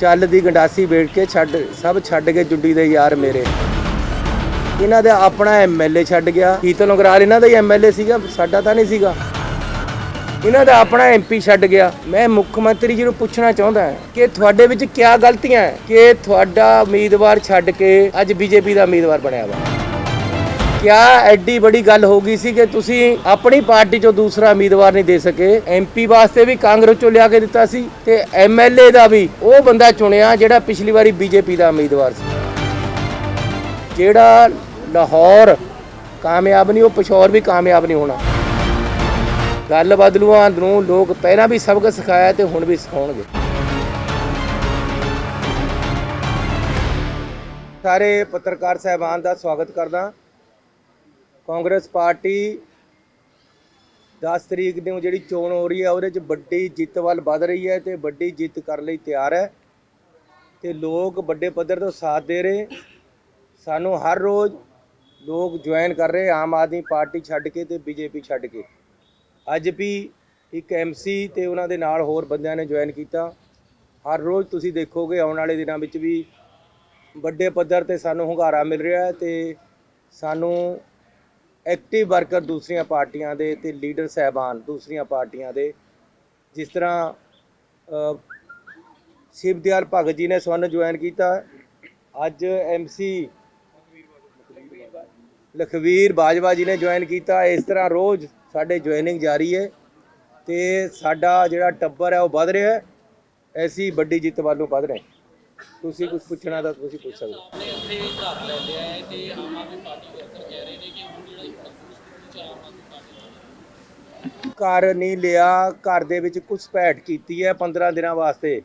ਚੱਲ ਦੀ ਗੰਡਾਸੀ ਵੇਚ ਕੇ ਛੱਡ, ਸਭ ਛੱਡ ਕੇ ਜੁੱਡੀ ਦੇ ਯਾਰ ਮੇਰੇ। ਇਹਨਾਂ ਦਾ ਆਪਣਾ ਐਮਐਲਏ ਛੱਡ ਗਿਆ। ਕੀਤਨ ਉਗਰਾਲ ਇਹਨਾਂ ਦਾ ਹੀ ਐਮਐਲਏ ਸੀਗਾ, ਸਾਡਾ ਤਾਂ ਨਹੀਂ ਸੀਗਾ। ਇਹਨਾਂ ਦਾ ਆਪਣਾ ਐਮਪੀ ਛੱਡ ਗਿਆ। ਮੈਂ ਮੁੱਖ ਮੰਤਰੀ ਜੀ ਨੂੰ ਪੁੱਛਣਾ ਚਾਹੁੰਦਾ ਹਾਂ ਕਿ ਤੁਹਾਡੇ ਵਿੱਚ ਕੀ ਗਲਤੀਆਂ ਹੈ? ਕਿ ਤੁਹਾਡਾ ਉਮੀਦਵਾਰ ਛੱਡ ਕੇ ਅੱਜ ਬੀਜੇਪੀ ਦਾ ਉਮੀਦਵਾਰ ਬਣਿਆ ਵਾ? ਕਿਆ ਐਡੀ ਬੜੀ ਗੱਲ ਹੋ ਗਈ ਸੀ ਕਿ ਤੁਸੀਂ ਆਪਣੀ ਪਾਰਟੀ ਚੋਂ ਦੂਸਰਾ ਉਮੀਦਵਾਰ ਨਹੀਂ ਦੇ ਸਕੇ। ਐਮਪੀ ਵਾਸਤੇ ਵੀ ਕਾਂਗਰਸ ਚੋਂ ਲਿਆ ਕੇ ਦਿੱਤਾ ਸੀ ਤੇ ਐਮਐਲਏ ਦਾ ਵੀ ਉਹ ਬੰਦਾ ਚੁਣਿਆ ਜਿਹੜਾ ਪਿਛਲੀ ਵਾਰੀ ਬੀਜੇਪੀ ਦਾ ਉਮੀਦਵਾਰ ਸੀ। ਜਿਹੜਾ ਲਾਹੌਰ ਕਾਮਯਾਬ ਨਹੀਂ, ਉਹ ਪਿਸ਼ੌਰ ਵੀ ਕਾਮਯਾਬ ਨਹੀਂ ਹੋਣਾ। ਗੱਲ ਬਦਲੂਆਂ ਨੂੰ ਲੋਕ ਪਹਿਲਾਂ ਵੀ ਸਬਕ ਸਿਖਾਇਆ ਤੇ ਹੁਣ ਵੀ ਸਿਖਾਉਣਗੇ। ਸਾਰੇ ਪੱਤਰਕਾਰ ਸਹਿਬਾਨ ਦਾ ਸਵਾਗਤ ਕਰਦਾ। ਕਾਂਗਰਸ ਪਾਰਟੀ 10 ਤਰੀਕ ਨੂੰ ਜਿਹੜੀ ਚੋਣ ਹੋ ਰਹੀ ਹੈ, ਉਹਦੇ 'ਚ ਵੱਡੀ ਜਿੱਤ ਵੱਲ ਵਧ ਰਹੀ ਹੈ ਤੇ ਵੱਡੀ ਜਿੱਤ ਕਰਨ ਲਈ ਤਿਆਰ ਹੈ। ਤੇ ਲੋਕ ਵੱਡੇ ਪੱਧਰ ਤੋਂ ਸਾਥ ਦੇ ਰਹੇ। ਸਾਨੂੰ ਹਰ ਰੋਜ਼ ਲੋਕ ਜੁਆਇਨ ਕਰ ਰਹੇ, ਆਮ ਆਦਮੀ ਪਾਰਟੀ ਛੱਡ ਕੇ ਤੇ ਬੀਜੇਪੀ ਛੱਡ ਕੇ। ਅੱਜ ਵੀ ਇੱਕ ਐਮਸੀ ਤੇ ਉਹਨਾਂ ਦੇ ਨਾਲ ਹੋਰ ਬੰਦਿਆਂ ਨੇ ਜੁਆਇਨ ਕੀਤਾ। ਹਰ ਰੋਜ਼ ਤੁਸੀਂ ਦੇਖੋਗੇ, ਆਉਣ ਵਾਲੇ ਦਿਨਾਂ ਵਿੱਚ ਵੀ ਵੱਡੇ ਪੱਧਰ ਤੇ ਸਾਨੂੰ ਹੁੰਗਾਰਾ ਮਿਲ ਰਿਹਾ ਹੈ ਤੇ ਸਾਨੂੰ ਐਕਟਿਵ ਵਰਕਰ ਦੂਸਰੀਆਂ ਪਾਰਟੀਆਂ ਦੇ ਤੇ ਲੀਡਰ ਸਹਿਬਾਨ ਦੂਸਰੀਆਂ ਪਾਰਟੀਆਂ ਦੇ ਜਿਸ ਤਰ੍ਹਾਂ ਅ, ਸ਼ਿਵਦਿਆਲ ਭਗਤ ਜੀ ਨੇ ਸਾਨੂੰ ਜੁਆਇਨ ਕੀਤਾ। ਅੱਜ ਐਮਸੀ ਲਖਵੀਰ ਬਾਜਵਾ ਜੀ ਨੇ ਜੁਆਇਨ ਕੀਤਾ। ਇਸ ਤਰ੍ਹਾਂ ਰੋਜ਼ ਸਾਡੇ ਜੁਆਇਨਿੰਗ ਜਾਰੀ ਹੈ ਤੇ ਸਾਡਾ ਜਿਹੜਾ ਟੱਬਰ ਹੈ ਉਹ ਵੱਧ ਰਿਹਾ ਹੈ। ਐਸੀ ਵੱਡੀ ਜਿੱਤ ਵੱਲੋਂ ਵੱਧ ਰਹੇ ਤੁਸੀਂ ਕੁਝ ਪੁੱਛਣਾ ਤਾਂ ਤੁਸੀਂ ਪੁੱਛ ਸਕਦੇ ਹੋ। ਨੇ ਇੱਥੇ ਘਰ ਲੈ ਲਿਆ ਹੈ ਤੇ ਆਮ ਆਦਮੀ ਪਾਰਟੀ ਵਰਕਰ ਕਹਿ ਰਹੇ ਨੇ ਕਿ ਹੁਣ ਜਿਹੜਾ ਇੱਕ ਮਜ਼ਬੂਤ ਚ ਆਮ ਆਦਮੀ ਪਾਰਟੀ ਘਰ ਨਹੀਂ ਲਿਆ, ਘਰ ਦੇ ਵਿੱਚ ਕੁਝ ਭੈਟ ਕੀਤੀ ਹੈ 15 ਦਿਨਾਂ ਵਾਸਤੇ।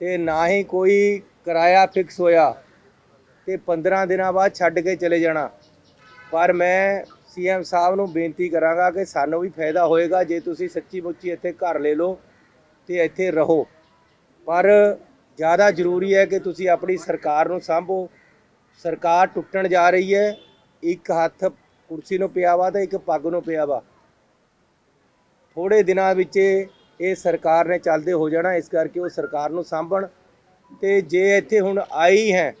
ਤੇ ਨਾ ਹੀ ਕੋਈ ਕਿਰਾਇਆ ਫਿਕਸ ਹੋਇਆ ਤੇ 15 ਦਿਨਾਂ ਬਾਅਦ ਛੱਡ ਕੇ ਚਲੇ ਜਾਣਾ। ਪਰ ਮੈਂ ਸੀਐਮ ਸਾਹਿਬ ਨੂੰ ਬੇਨਤੀ ਕਰਾਂਗਾ ਕਿ ਸਾਨੂੰ ਵੀ ਫਾਇਦਾ ਹੋਏਗਾ, ਜੇ ਤੁਸੀਂ ਸੱਚੀ ਮੁੱਚੀ ਇੱਥੇ ਘਰ ਲੈ ਲਓ ਤੇ ਇੱਥੇ ਰਹੋ। ਪਰ ਜ਼ਿਆਦਾ ਜ਼ਰੂਰੀ ਹੈ ਕਿ ਤੁਸੀਂ ਆਪਣੀ ਸਰਕਾਰ ਨੂੰ ਸੰਭੋ। ਸਰਕਾਰ ਟੁੱਟਣ ਜਾ ਰਹੀ ਹੈ, ਇੱਕ ਹੱਥ ਕੁਰਸੀ ਨੂੰ ਪਿਆ ਵਾ ਤੇ ਇੱਕ ਪੱਗ ਨੂੰ ਪਿਆ ਵਾ। ਥੋੜੇ ਦਿਨਾਂ ਵਿੱਚ ਇਹ ਸਰਕਾਰ ਨੇ ਚੱਲਦੇ ਹੋ ਜਾਣਾ, ਇਸ ਕਰਕੇ ਉਹ ਸਰਕਾਰ ਨੂੰ ਸਾਂਭਣ। ਤੇ ਜੇ ਇੱਥੇ ਹੁਣ ਆਈ ਹੈ,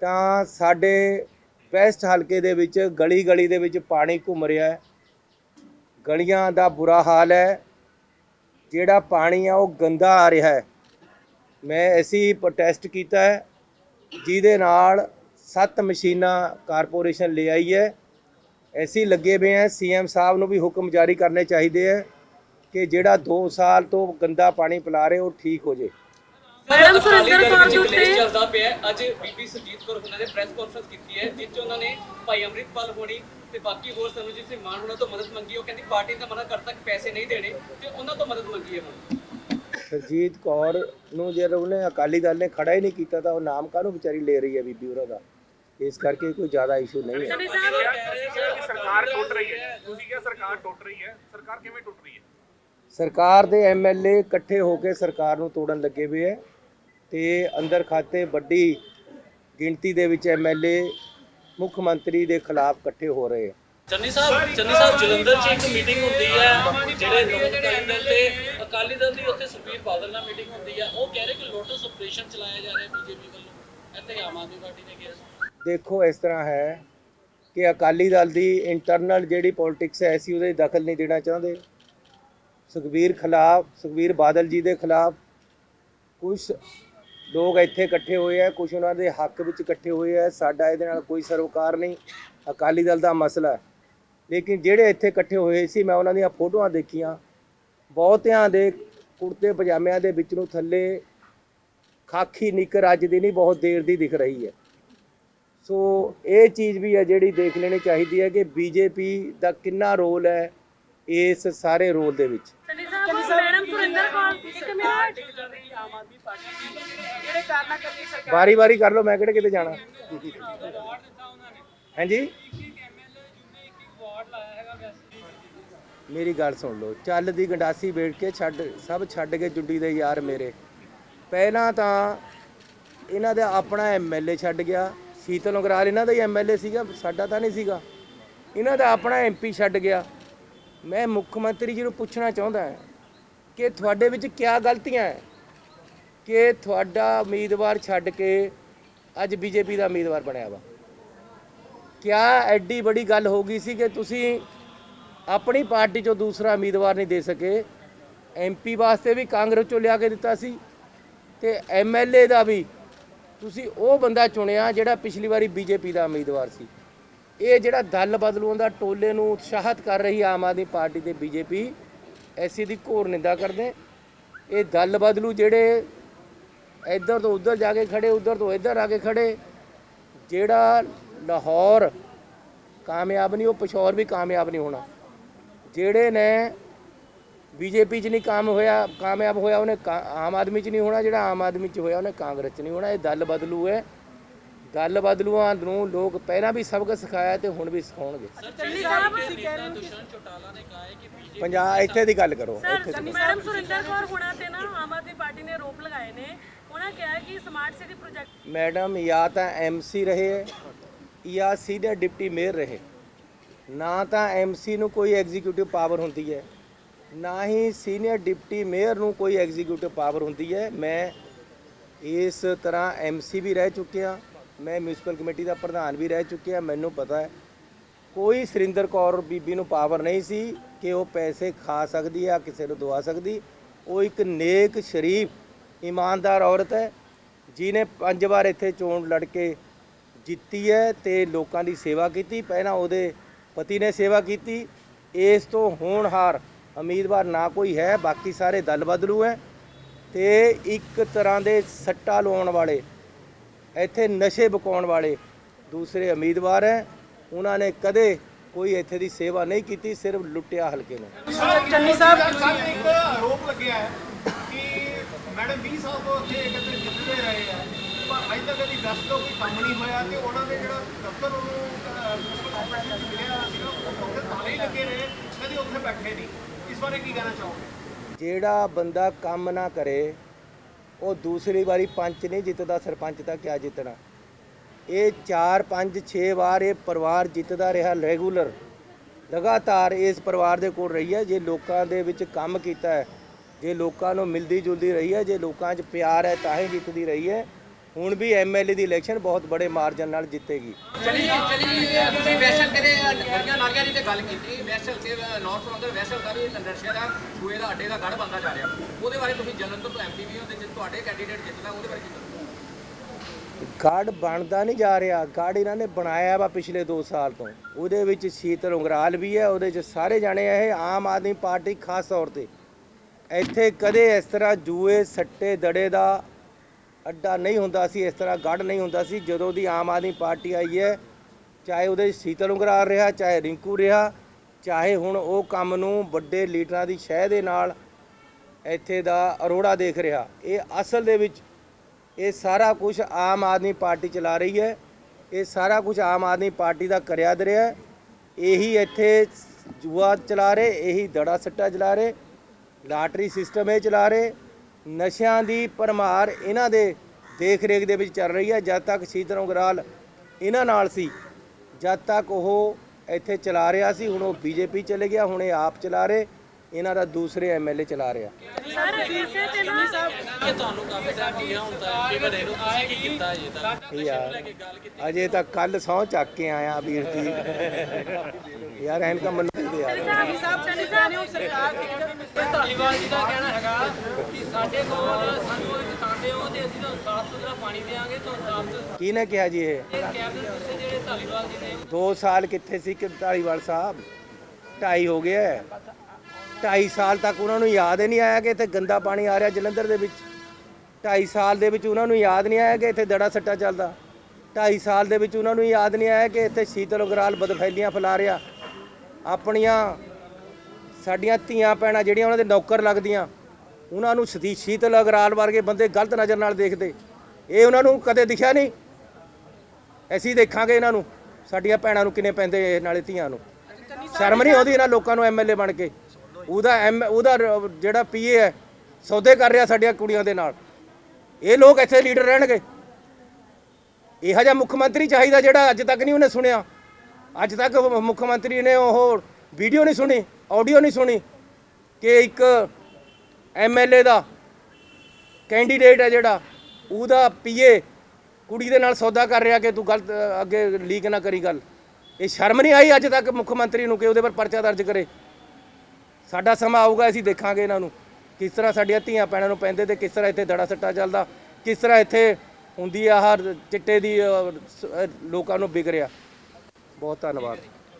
ਤਾਂ ਸਾਡੇ ਵੈਸਟ ਹਲਕੇ ਦੇ ਵਿੱਚ ਗਲੀ ਗਲੀ ਦੇ ਵਿੱਚ ਪਾਣੀ ਘੁੰਮ ਰਿਹਾ ਹੈ। ਗਲੀਆਂ ਦਾ ਬੁਰਾ ਹਾਲ ਹੈ। ਜਿਹੜਾ ਪਾਣੀ ਆ, ਉਹ ਗੰਦਾ ਆ ਰਿਹਾ ਹੈ। ਮੈਂ ਐਸੀ ਪ੍ਰੋਟੈਸਟ ਕੀਤਾ ਹੈ, ਜਿਹਦੇ ਨਾਲ ਸੱਤ ਮਸ਼ੀਨਾਂ ਕਾਰਪੋਰੇਸ਼ਨ ਲੈ ਆਈ ਹੈ। ਐਸੀ ਲੱਗੇ ਹੋਏ ਹੈ ਸੀਐਮ ਸਾਹਿਬ ਨੂੰ ਵੀ ਹੁਕਮ ਜਾਰੀ ਕਰਨੇ ਚਾਹੀਦੇ ਹੈ ਕਿ ਜਿਹੜਾ 2 ਸਾਲ ਤੋਂ ਗੰਦਾ ਪਾਣੀ ਪਿਲਾ ਰਹੇ ਉਹ ਠੀਕ ਹੋ ਜੇ। ਮੈਡਮ ਸੁਰਿੰਦਰ ਕੌਰ ਜੀ ਉੱਤੇ ਚੱਲਦਾ ਪਿਆ। ਅੱਜ ਬੀਬੀ ਸੁਰਜੀਤ ਕੌਰ ਉਹਨਾਂ ਨੇ ਪ੍ਰੈਸ ਕਾਨਫਰੰਸ ਕੀਤੀ ਹੈ ਜਿਸ 'ਚ ਉਹਨਾਂ ਨੇ ਭਾਈ ਅੰਮ੍ਰਿਤਪਾਲ ਹੋਣੀ ਤੇ ਬਾਕੀ ਹੋਰ ਸਰਵਜੀਤ ਸਿੰਘ ਮਾਨ ਉਹਨਾਂ ਤੋਂ ਮਦਦ ਮੰਗੀ ਉਹ ਕਹਿੰਦੀ ਪਾਰਟੀ ਨੇ ਮਨਾ ਕਰਤਾ ਕਿ ਪੈਸੇ ਨਹੀਂ ਦੇਣੇ ਤੇ ਉਹਨਾਂ ਤੋਂ ਮਦਦ ਮੰਗੀ ਹੈ ਹੁਣ ਸਰਜੀਤ ਕੌਰ ਨੂੰ ਜੇ ਉਹਨੇ ਅਕਾਲੀ ਦਲ ਨੇ ਖੜਾ ਹੀ ਨਹੀਂ ਕੀਤਾ ਤਾਂ ਉਹ ਨਾਮ ਕਾਹਨੂੰ ਵਿਚਾਰੀ ਲੈ ਰਹੀ ਹੈ ਬੀਬੀ ਉਹਨਾਂ ਦਾ। ਇਸ ਕਰਕੇ ਕੋਈ ਜ਼ਿਆਦਾ ਇਸ਼ੂ ਨਹੀਂ ਹੈ। ਸਰਕਾਰ ਟੁੱਟ ਰਹੀ ਹੈ। ਤੁਸੀਂ ਕਿਹਾ ਸਰਕਾਰ ਟੁੱਟ ਰਹੀ ਹੈ। ਸਰਕਾਰ ਕਿਵੇਂ ਟੁੱਟ ਰਹੀ ਹੈ? ਸਰਕਾਰ ਦੇ ਐਮਐਲਏ ਇਕੱਠੇ ਹੋ ਕੇ ਸਰਕਾਰ ਨੂੰ ਤੋੜਨ ਲੱਗੇ ਹੋਏ ਹੈ ਤੇ ਅੰਦਰ ਖਾਤੇ ਵੱਡੀ ਗਿਣਤੀ ਦੇ ਵਿੱਚ ਐਮਐਲਏ ਮੁੱਖ ਮੰਤਰੀ ਦੇ ਖਿਲਾਫ ਇਕੱਠੇ ਹੋ ਰਹੇ ਹੈ। ਚੰਨੀ ਸਾਹਿਬ ਚੰਨੀ ਸਾਹਿਬ ਜਲੰਧਰ 'ਚ ਇੱਕ ਮੀਟਿੰਗ ਹੁੰਦੀ ਹੈ ਜਿਹੜੇ ਲੋਕ ਅਕਾਲੀ ਦਲ ਤੇ ਅਕਾਲੀ ਦਲ ਦੀ ਉੱਥੇ ਸੁਖਬੀਰ ਬਾਦਲ ਨਾਲ ਮੀਟਿੰਗ ਹੁੰਦੀ ਹੈ। ਉਹ ਕਹਿ ਰਹੇ ਕਿ ਲੋਟਸ ਆਪਰੇਸ਼ਨ ਚਲਾਇਆ ਜਾ ਰਿਹਾ ਬੀਜੇਪੀ ਵੱਲੋਂ। ਇੱਥੇ ਆਮ ਆਦਮੀ ਪਾਰਟੀ ਨੇ ਕਿਹਾ ਦੇਖੋ ਇਸ ਤਰ੍ਹਾਂ ਹੈ ਕਿ ਅਕਾਲੀ ਦਲ ਦੀ ਇੰਟਰਨਲ ਜਿਹੜੀ ਪੋਲਿਟਿਕਸ ਹੈ, ਅਸੀਂ ਉਹਦੇ ਦਖਲ ਨਹੀਂ ਦੇਣਾ ਚਾਹੁੰਦੇ। ਸੁਖਬੀਰ ਖਿਲਾਫ, ਸੁਖਬੀਰ ਬਾਦਲ ਜੀ ਦੇ ਖਿਲਾਫ ਕੁਝ ਲੋਕ ਇੱਥੇ ਇਕੱਠੇ ਹੋਏ ਆ ਕੁਝ ਉਹਨਾਂ ਦੇ ਹੱਕ ਵਿੱਚ ਇਕੱਠੇ ਹੋਏ ਆ, ਸਾਡਾ ਇਹਦੇ ਨਾਲ ਕੋਈ ਸਰੋਕਾਰ ਨਹੀਂ, ਅਕਾਲੀ ਦਲ ਦਾ ਮਸਲਾ ਹੈ। ਲੇਕਿਨ ਜਿਹੜੇ ਇੱਥੇ ਇਕੱਠੇ ਹੋਏ ਸੀ, ਮੈਂ ਉਹਨਾਂ ਦੀਆਂ ਫੋਟੋਆਂ ਦੇਖੀਆਂ, ਬਹੁਤਿਆਂ ਦੇ ਕੁੜਤੇ ਪਜਾਮਿਆਂ ਦੇ ਵਿੱਚ ਨੂੰ ਥੱਲੇ ਖਾਕੀ ਨਿੱਕਰ ਅੱਜ ਦੀ ਨਹੀਂ, ਬਹੁਤ ਦੇਰ ਦੀ ਦਿਖ ਰਹੀ ਹੈ। ਸੋ ਇਹ ਚੀਜ਼ ਵੀ ਹੈ ਜਿਹੜੀ ਦੇਖ ਲੈਣੀ ਚਾਹੀਦੀ ਹੈ ਕਿ ਬੀਜੇਪੀ ਦਾ ਕਿੰਨਾ ਰੋਲ ਹੈ ਇਸ ਸਾਰੇ ਰੋਲ ਦੇ ਵਿੱਚ। ਚੰਨੀ ਸਾਹਿਬ ਮੈਡਮ ਸੁਰਿੰਦਰ ਕੌਰ ਇੱਕ ਮਿੰਟ। ਆਮ ਆਦਮੀ ਪਾਰਟੀ ਦੀ ਜਿਹੜੇ ਕਾਰਨਾਂ ਕਰਕੇ ਸਰਕਾਰ ਵਾਰੀ ਵਾਰੀ ਕਰ ਲਓ ਮੈਂ ਕਿਹੜੇ ਕਿਤੇ ਜਾਣਾ। ਹਾਂਜੀ? ਮੇਰੀ ਗੱਲ ਸੁਣ ਲਓ ਚੱਲ ਦੀ ਗੰਡਾਸੀ ਵੇਚ ਕੇ ਛੱਡ ਸਭ ਛੱਡ ਕੇ ਜੁੱਡੀ ਦੇ ਯਾਰ ਮੇਰੇ। ਪਹਿਲਾਂ ਤਾਂ ਇਹਨਾਂ ਦਾ ਆਪਣਾ ਐਮਐਲਏ ਛੱਡ ਗਿਆ ਸ਼ੀਤਲ ਉਗਰਾਲ ਇਹਨਾਂ ਦਾ ਹੀ ਐਮਐਲਏ ਸੀਗਾ, ਸਾਡਾ ਤਾਂ ਨਹੀਂ ਸੀਗਾ। ਇਹਨਾਂ ਦਾ ਆਪਣਾ ਐਮਪੀ ਛੱਡ ਗਿਆ। ਮੈਂ ਮੁੱਖ ਮੰਤਰੀ ਜੀ ਨੂੰ ਪੁੱਛਣਾ ਚਾਹੁੰਦਾ ਹਾਂ ਕਿ ਤੁਹਾਡੇ ਵਿੱਚ ਕੀ ਗਲਤੀਆਂ ਹੈ? ਕਿ ਤੁਹਾਡਾ ਉਮੀਦਵਾਰ ਛੱਡ ਕੇ ਅੱਜ ਬੀਜੇਪੀ ਦਾ ਉਮੀਦਵਾਰ ਬਣਿਆ ਵਾ? ਕਿਆ ਐਡੀ ਬੜੀ ਗੱਲ ਹੋ ਗਈ ਸੀ ਕਿ ਤੁਸੀਂ ਆਪਣੀ ਪਾਰਟੀ ਚੋਂ ਦੂਸਰਾ ਉਮੀਦਵਾਰ ਨਹੀਂ ਦੇ ਸਕੇ? ਐਮਪੀ ਵਾਸਤੇ ਵੀ ਕਾਂਗਰਸ ਚੋਂ ਲਿਆ ਕੇ ਦਿੱਤਾ ਸੀ ਤੇ ਐਮਐਲਏ ਦਾ ਵੀ ਤੁਸੀਂ ਉਹ ਬੰਦਾ ਚੁਣਿਆ ਜਿਹੜਾ ਪਿਛਲੀ ਵਾਰੀ ਬੀਜੇਪੀ ਦਾ ਉਮੀਦਵਾਰ ਸੀ। ਇਹ ਜਿਹੜਾ ਦਲ ਬਦਲੂਆਂ ਦਾ ਟੋਲੇ ਨੂੰ ਉਤਸ਼ਾਹਿਤ ਕਰ ਰਹੀ ਆਮ ਆਦਮੀ ਪਾਰਟੀ ਤੇ ਬੀਜੇਪੀ ਐਸੀ ਦੀ ਘੋਰ ਨਿੰਦਾ ਕਰਦੇ। ਇਹ ਦਲ ਬਦਲੂ ਜਿਹੜੇ ਇੱਧਰ ਤੋਂ ਉੱਧਰ ਜਾ ਕੇ ਖੜੇ, ਉੱਧਰ ਤੋਂ ਇੱਧਰ ਆ ਕੇ ਖੜੇ। ਜਿਹੜਾ ਲਾਹੌਰ ਕਾਮਯਾਬ ਨਹੀਂ, ਉਹ ਪਿਸ਼ੌਰ ਵੀ ਕਾਮਯਾਬ ਨਹੀਂ ਹੋਣਾ। ਜਿਹੜੇ ਨੇ ਬੀਜੇਪੀ 'ਚ ਨਹੀਂ ਕੰਮ ਹੋਇਆ ਕਾਮਯਾਬ ਹੋਇਆ ਉਹਨੇ ਕਾ- ਆਮ ਆਦਮੀ 'ਚ ਨਹੀਂ ਹੋਣਾ ਜਿਹੜਾ ਆਮ ਆਦਮੀ 'ਚ ਹੋਇਆ ਉਹਨੇ ਕਾਂਗਰਸ 'ਚ ਨਹੀਂ ਹੋਣਾ ਇਹ ਦਲ ਬਦਲੂ ਹੈ। ਦਲ ਬਦਲੂਆਂ ਨੂੰ ਲੋਕ ਪਹਿਲਾਂ ਵੀ ਸਬਕ ਸਿਖਾਇਆ ਤੇ ਹੁਣ ਵੀ ਸਿਖਾਉਣਗੇ। ਚੰਨੀ ਸਾਹਿਬ ਤੁਸੀਂ ਕਹਿ ਰਹੇ ਹੋ ਪੰਜਾਬ ਇੱਥੇ ਦੀ ਗੱਲ ਕਰੋ ਸਰ ਮੈਡਮ ਸੁਰਿੰਦਰ ਕੌਰ ਹੁਣਾਂ ਤੇ ਨਾ ਆਮ ਆਦਮੀ ਪਾਰਟੀ ਨੇ ਆਰੋਪ ਲਗਾਏ ਨੇ। ਉਹਨਾਂ ਕਿਹਾ ਹੈ ਕਿ ਸਮਾਰਟ ਸਿਟੀ ਪ੍ਰੋਜੈਕਟ ਮੈਡਮ ਜਾਂ ਤਾਂ ਐਮਸੀ ਰਹੇ ਹੈ ਜਾਂ ਸੀਨੀਅਰ ਡਿਪਟੀ ਮੇਅਰ ਰਹੇ। ਨਾ ਤਾਂ ਐਮਸੀ ਨੂੰ ਕੋਈ ਐਗਜ਼ੀਕਿਊਟਿਵ ਪਾਵਰ ਹੁੰਦੀ ਹੈ। ਨਾ ਹੀ ਸੀਨੀਅਰ ਡਿਪਟੀ ਮੇਅਰ ਨੂੰ ਕੋਈ ਐਗਜ਼ੀਕਿਊਟਿਵ ਪਾਵਰ ਹੁੰਦੀ ਹੈ। ਮੈਂ ਇਸ ਤਰ੍ਹਾਂ ਐਮਸੀ ਵੀ ਰਹਿ ਚੁੱਕਿਆ ਮੈਂ ਮਿਊਨਿਸਪਲ ਕਮੇਟੀ ਦਾ ਪ੍ਰਧਾਨ ਵੀ ਰਹਿ ਚੁੱਕਿਆ ਮੈਨੂੰ ਪਤਾ ਹੈ, ਕੋਈ ਸੁਰਿੰਦਰ ਕੌਰ ਬੀਬੀ ਨੂੰ ਪਾਵਰ ਨਹੀਂ ਸੀ ਕਿ ਉਹ ਪੈਸੇ ਖਾ ਸਕਦੀ ਆ ਕਿਸੇ ਨੂੰ ਦਵਾ ਸਕਦੀ। ਉਹ ਇੱਕ ਨੇਕ ਸ਼ਰੀਫ, ਇਮਾਨਦਾਰ ਔਰਤ ਹੈ ਜਿਨੇ ਪੰਜ ਵਾਰ ਇੱਥੇ ਚੋਣ ਲੜ ਕੇ ਜਿੱਤੀ ਹੈ ਤੇ ਲੋਕਾਂ ਦੀ ਸੇਵਾ ਕੀਤੀ। ਪਹਿਲਾਂ ਉਹਦੇ ਪਤੀ ਨੇ ਸੇਵਾ ਕੀਤੀ। ਇਸ ਤੋਂ ਹੋਣਹਾਰ ਉਮੀਦਵਾਰ ਨਾ ਕੋਈ ਹੈ ਬਾਕੀ ਸਾਰੇ ਦਲ ਬਦਲੂ ਹੈ ਤੇ ਇੱਕ ਤਰ੍ਹਾਂ ਦੇ ਸੱਟਾ ਲਾਉਣ ਵਾਲੇ ਇੱਥੇ ਨਸ਼ੇ ਬਕਾਉਣ ਵਾਲੇ ਦੂਸਰੇ ਉਮੀਦਵਾਰ ਹੈ। ਉਹਨਾਂ ਨੇ ਕਦੇ ਕੋਈ ਇੱਥੇ ਦੀ ਸੇਵਾ ਨਹੀਂ ਕੀਤੀ ਸਿਰਫ ਲੁੱਟਿਆ ਹਲਕੇ ਨੂੰ। ਚੰਨੀ ਸਾਹਿਬ ਇੱਕ ਆਰੋਪ ਲੱਗਿਆ ਹੈ ਕਿ ਮੈਡਮ 20 ਸਾਲ ਤੋਂ ਉੱਥੇ ਇੱਕਤਰ ਜਿੱਤਦੇ ਰਹੇ ਆ ਪਰ ਅਜੇ ਤੱਕ ਕਦੀ ਦਸ ਤੋਂ ਕੋਈ ਕੰਮ ਨਹੀਂ ਹੋਇਆ ਤੇ ਉਹਨਾਂ ਦੇ ਜਿਹੜਾ ਦਫ਼ਤਰ ਉਹਨੂੰ ਮਿਲਿਆ ਸੀਗਾ ਉਹ ਉੱਥੇ ਤਾਲੇ ਹੀ ਲੱਗੇ ਰਹੇ ਕਦੀ ਉੱਥੇ ਬੈਠੇ ਨਹੀਂ। ਇਸ ਬਾਰੇ ਕੀ ਕਹਿਣਾ ਚਾਹੋਗੇ? ਜਿਹੜਾ ਬੰਦਾ ਕੰਮ ਨਾ ਕਰੇ, ਉਹ ਦੂਸਰੀ ਵਾਰੀ ਪੰਚ ਨਹੀਂ ਜਿੱਤਦਾ, ਸਰਪੰਚ ਤਾਂ ਕਿਆ ਜਿੱਤਣਾ? ਇਹ 4 5 6 ਵਾਰ ਇਹ ਪਰਿਵਾਰ ਜਿੱਤਦਾ ਰਿਹਾ ਰੈਗੂਲਰ। ਲਗਾਤਾਰ ਇਸ ਪਰਿਵਾਰ ਦੇ ਕੋਲ ਰਹੀ ਹੈ। ਜੇ ਲੋਕਾਂ ਦੇ ਵਿੱਚ ਕੰਮ ਕੀਤਾ ਹੈ, ਜੇ ਲੋਕਾਂ ਨੂੰ ਮਿਲਦੀ ਜੁਲਦੀ ਰਹੀ ਹੈ, ਜੇ ਲੋਕਾਂ 'ਚ ਪਿਆਰ ਹੈ, ਤਾਂ ਹੀ ਜਿੱਤਦੀ ਰਹੀ ਹੈ। ਹੁਣ ਵੀ ਐਮਐਲਏ ਦੀ ਇਲੈਕਸ਼ਨ ਬਹੁਤ ਬੜੇ ਮਾਰਜਨ ਨਾਲ ਜਿੱਤੇਗੀ। ਚਲੀ ਚਲੀ ਤੁਸੀਂ ਵੈਸ਼ਲ ਤੇਰੇ ਗਲੀਆਂ ਨਾਲੀਆਂ ਦੀ ਤੇ ਗੱਲ ਕੀਤੀ? ਵੈਸ਼ਲ ਤੇ ਨਾਰਥ ਤੋਂ ਅੰਦਰ ਵੈਸ਼ਲ ਦਾ ਵੀ ਰਸ਼ੀਆ ਦਾ ਸੂਏ ਦਾ ਅੱਡੇ ਦਾ ਗੜ ਬੰਦਾ ਜਾ ਰਿਹਾ। ਉਹਦੇ ਬਾਰੇ ਤੁਸੀਂ ਜਲੰਧਰ ਤੋਂ ਐਮਪੀ ਵੀ ਹੋ ਤੇ ਜੇ ਤੁਹਾਡੇ ਕੈਂਡੀਡੇਟ ਜਿੱਤਦਾ ਉਹਦੇ ਬਾਰੇ ਕੀ ਗੜ ਬਣਦਾ ਨਹੀਂ ਜਾ ਰਿਹਾ। ਗੜ ਇਹਨਾਂ ਨੇ ਬਣਾਇਆ ਵਾ ਪਿਛਲੇ 2 ਸਾਲ ਤੋਂ। ਉਹਦੇ ਵਿੱਚ ਸ਼ੀਤਲ ਉਂਗਰਾਲ ਵੀ ਹੈ ਉਹਦੇ 'ਚ ਸਾਰੇ ਜਾਣੇ ਆ ਇਹ ਆਮ ਆਦਮੀ ਪਾਰਟੀ ਖਾਸ ਤੌਰ ਤੇ। ਇੱਥੇ ਕਦੇ ਇਸ ਤਰ੍ਹਾਂ ਜੂਏ ਸੱਟੇ ਦੜੇ ਦਾ ਅੱਡਾ ਨਹੀਂ ਹੁੰਦਾ ਸੀ, ਇਸ ਤਰ੍ਹਾਂ ਗੜ ਨਹੀਂ ਹੁੰਦਾ ਸੀ, ਜਦੋਂ ਦੀ ਆਮ ਆਦਮੀ ਪਾਰਟੀ ਆਈ ਹੈ, ਚਾਹੇ ਉਹਦੇ ਸ਼ੀਤਲ ਉਂਗਰਾਲ ਰਿਹਾ, ਚਾਹੇ ਰਿੰਕੂ ਰਿਹਾ, ਚਾਹੇ ਹੁਣ ਉਹ ਕੰਮ ਨੂੰ ਵੱਡੇ ਲੀਡਰਾਂ ਦੀ ਸ਼ਹਿ ਦੇ ਨਾਲ ਇੱਥੇ ਦਾ ਅਰੋੜਾ ਦੇਖ ਰਿਹਾ। ਇਹ ਅਸਲ ਦੇ ਵਿੱਚ ਇਹ ਸਾਰਾ ਕੁਝ ਆਮ ਆਦਮੀ ਪਾਰਟੀ ਚਲਾ ਰਹੀ ਹੈ, ਇਹ ਸਾਰਾ ਕੁਝ ਆਮ ਆਦਮੀ ਪਾਰਟੀ ਦਾ ਕਰਿਆ ਦਰਿਆ ਹੈ। ਇਹੀ ਇੱਥੇ ਜੂਆ ਚਲਾ ਰਹੇ, ਇਹੀ ਦੜਾ ਸੱਟਾ ਚਲਾ ਰਹੇ, ਲਾਟਰੀ ਸਿਸਟਮ ਇਹ ਚਲਾ ਰਹੇ ਨਸ਼ਿਆਂ ਦੀ ਪਰਮਾਰ ਇਹਨਾਂ ਦੇ ਦੇਖ ਰੇਖ ਦੇ ਵਿੱਚ ਚੱਲ ਰਹੀ ਹੈ। ਜਦ ਤੱਕ ਸ਼ੀਤਲ ਉਂਗਰਾਲ ਇਹਨਾਂ ਨਾਲ ਸੀ, ਜਦ ਤੱਕ ਉਹ ਇੱਥੇ ਚਲਾ ਰਿਹਾ ਸੀ, ਹੁਣ ਉਹ ਬੀਜੇਪੀ ਚਲੇ ਗਿਆ, ਹੁਣ ਇਹ ਆਪ ਚਲਾ ਰਹੇ। ਇਹਨਾਂ ਦਾ ਦੂਸਰੇ ਐਮਐਲਏ ਚਲਾ ਰਿਹਾ। ਸਰ ਇਸੇ ਤੇ ਨਾ ਯਾਰ ਅਜੇ ਤਾਂ ਕੱਲ ਸਹੁੰ ਚੱਕ ਕੇ ਆਇਆ ਵੀਰ ਜੀ। ਯਾਰ ਐਨ ਕਾ ਮੰਨੂ ਦੇ ਯਾਰ ਚੰਨੀ ਸਾਹਿਬ ਚੰਨੀ ਸਾਹਿਬ ਨੇ ਸਰਕਾਰ ਧਾਲੀਵਾਲ ਜੀ ਦਾ ਕਹਿਣਾ ਹੈਗਾ ਕਿ ਸਾਡੇ ਕੋਲ ਸਾਨੂੰ ਇੱਕ ਤਾਂਡੇ ਹੋ ਤੇ ਅਸੀਂ ਤੁਹਾਨੂੰ ਸਾਫ਼ ਸੁਥਰਾ ਪਾਣੀ ਦੇਵਾਂਗੇ ਤੁਹਾਨੂੰ ਸਾਫ਼ ਸੁਥਰਾ ਕਿਹਨੇ ਕਿਹਾ ਜੀ ਇਹ? ਕੈਬਨਿਟ ਉੱਤੇ ਜਿਹੜੇ ਧਾਲੀਵਾਲ ਜੀ ਨੇ। 2 ਸਾਲ ਕਿੱਥੇ ਸੀ ਕਿ ਧਾਲੀਵਾਲ ਸਾਹਿਬ? ਢਾਈ ਹੋ ਗਿਆ। ਹੈ। ਢਾਈ ਸਾਲ ਤੱਕ ਉਹਨਾਂ ਨੂੰ ਯਾਦ ਹੀ ਨਹੀਂ ਆਇਆ ਕਿ ਇੱਥੇ ਗੰਦਾ ਪਾਣੀ ਆ ਰਿਹਾ ਜਲੰਧਰ ਦੇ ਵਿੱਚ। ਢਾਈ ਸਾਲ ਦੇ ਵਿੱਚ ਉਹਨਾਂ ਨੂੰ ਯਾਦ ਨਹੀਂ ਆਇਆ ਕਿ ਇੱਥੇ ਦੜਾ ਸੱਟਾ ਚੱਲਦਾ। ਢਾਈ ਸਾਲ ਦੇ ਵਿੱਚ ਉਹਨਾਂ ਨੂੰ ਯਾਦ ਨਹੀਂ ਆਇਆ ਕਿ ਇੱਥੇ ਸ਼ੀਤਲ ਉਗਰਾਲ ਬਦਫੈਲੀਆਂ ਫੈਲਾ ਰਿਹਾ। ਆਪਣੀਆਂ ਸਾਡੀਆਂ ਧੀਆਂ ਭੈਣਾਂ ਜਿਹੜੀਆਂ ਉਹਨਾਂ ਦੇ ਨੌਕਰ ਲੱਗਦੀਆਂ ਉਹਨਾਂ ਨੂੰ ਸਤੀ ਸ਼ੀਤਲ ਅਗਰਾਲ ਵਰਗੇ ਬੰਦੇ ਗਲਤ ਨਜ਼ਰ ਨਾਲ ਦੇਖਦੇ। ਇਹ ਉਹਨਾਂ ਨੂੰ ਕਦੇ ਦਿਖਿਆ ਨਹੀਂ। ਅਸੀਂ ਦੇਖਾਂਗੇ ਇਹਨਾਂ ਨੂੰ ਸਾਡੀਆਂ ਭੈਣਾਂ ਨੂੰ ਕਿੰਨੇ ਪੈਂਦੇ ਨਾਲੇ ਧੀਆਂ ਨੂੰ। ਸ਼ਰਮ ਨਹੀਂ ਆਉਂਦੀ ਇਹਨਾਂ ਲੋਕਾਂ ਨੂੰ ਐਮਐਲਏ ਬਣ ਕੇ। ਉਹਦਾ ਐਮ ਉਹਦਾ ਰ- ਜਿਹੜਾ ਪੀਏ ਹੈ ਸੌਦੇ ਕਰ ਰਿਹਾ ਸਾਡੀਆਂ ਕੁੜੀਆਂ ਦੇ ਨਾਲ। ਇਹ ਲੋਕ ਇੱਥੇ ਲੀਡਰ ਰਹਿਣਗੇ। ਇਹੋ ਜਿਹਾ ਮੁੱਖ ਮੰਤਰੀ ਚਾਹੀਦਾ ਜਿਹੜਾ ਅੱਜ ਤੱਕ ਨਹੀਂ ਉਹਨੇ ਸੁਣਿਆ। ਅੱਜ ਤੱਕ ਉਹ ਮੁੱਖ ਮੰਤਰੀ ਨੇ ਉਹ ਵੀਡੀਓ ਨਹੀਂ ਸੁਣੀ ਆਡੀਓ ਨਹੀਂ ਸੁਣੀ ਕਿ ਇੱਕ ਐਮਐਲਏ ਦਾ ਕੈਂਡੀਡੇਟ ਹੈ ਜਿਹੜਾ ਉਹਦਾ ਪੀਏ ਕੁੜੀ ਦੇ ਨਾਲ ਸੌਦਾ ਕਰ ਰਿਹਾ ਕਿ ਤੂੰ ਗਲਤ ਅ, ਅੱਗੇ ਲੀਕ ਨਾ ਕਰੀ ਗੱਲ। ਇਹ ਸ਼ਰਮ ਨਹੀਂ ਆਈ ਅੱਜ ਤੱਕ ਮੁੱਖ ਮੰਤਰੀ ਨੂੰ ਕਿ ਉਹਦੇ ਪਰ ਪਰਚਾ ਦਰਜ ਕਰੇ। ਸਾਡਾ ਸਮਾਂ ਆਊਗਾ, ਅਸੀਂ ਦੇਖਾਂਗੇ ਇਹਨਾਂ ਨੂੰ। ਕਿਸ ਤਰ੍ਹਾਂ ਸਾਡੀਆਂ ਧੀਆਂ ਪੈਣਾਂ ਨੂੰ ਪੈਂਦੇ ਤੇ ਕਿਸ ਤਰ੍ਹਾਂ ਇੱਥੇ ਦੜਾ ਸੱਟਾ ਚੱਲਦਾ, ਕਿਸ ਤਰ੍ਹਾਂ ਇੱਥੇ ਹੁੰਦੀ ਆ ਹਰ ਚਿੱਟੇ ਦੀ ਲੋਕਾਂ ਨੂੰ ਵਿਕ ਬਹੁਤ ਧੰਨਵਾਦ।